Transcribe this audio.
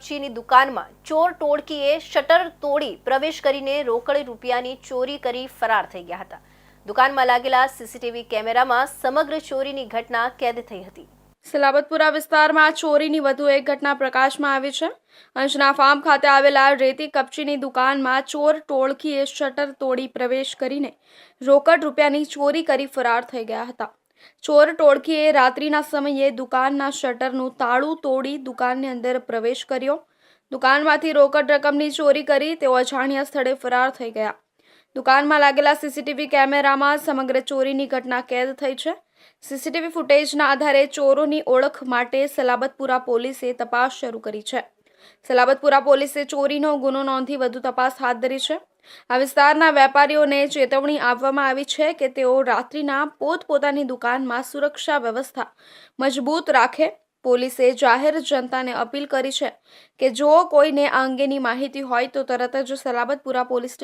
કપચીની દુકાનમાં ચોર ટોળકીએ શટર તોડી પ્રવેશ કરીને રોકડ રૂપિયાની ચોરી કરી ફરાર થઈ ગયા હતા. દુકાનમાં લાગેલા સીસીટીવી કેમેરામાં સમગ્ર ચોરીની ઘટના કેદ થઈ હતી. સલાબતપુરા વિસ્તારમાં ચોરીની વધુ એક ઘટના પ્રકાશમાં આવી છે. અંશના ફાર્મ ખાતે આવેલા રેતી કપચીની દુકાનમાં ચોર ટોળકીએ શટર તોડી પ્રવેશ કરીને રોકડ રૂપિયાની ચોરી કરી ફરાર થઈ ગયા હતા. ચોર ટોળકીએ રાત્રિના સમયે દુકાનના શટરનું તાળું તોડી દુકાનની અંદર પ્રવેશ કર્યો. દુકાનમાંથી રોકડ રકમની ચોરી કરી તેઓ અજાણ્યા સ્થળે ફરાર થઈ ગયા. દુકાનમાં લાગેલા સીસીટીવી કેમેરામાં સમગ્ર ચોરીની ઘટના કેદ થઈ છે. સીસીટીવી ફૂટેજના આધારે ચોરોની ઓળખ માટે સલાબતપુરા પોલીસે તપાસ શરૂ કરી છે. સલાબતપુરા પોલીસે ચોરીનો ગુનો નોંધી વધુ તપાસ હાથ ધરી છે. આ વિસ્તારના વેપારીઓને ચેતવણી આપવામાં આવી છે કે તેઓ રાત્રિના પોતપોતાની દુકાનમાં સુરક્ષા વ્યવસ્થા મજબૂત રાખે. પોલીસે જાહેર જનતાને અપીલ કરી છે કે જો કોઈને આ અંગેની માહિતી હોય તો તરત જ સલાબતપુરા પોલીસ સ્ટેશન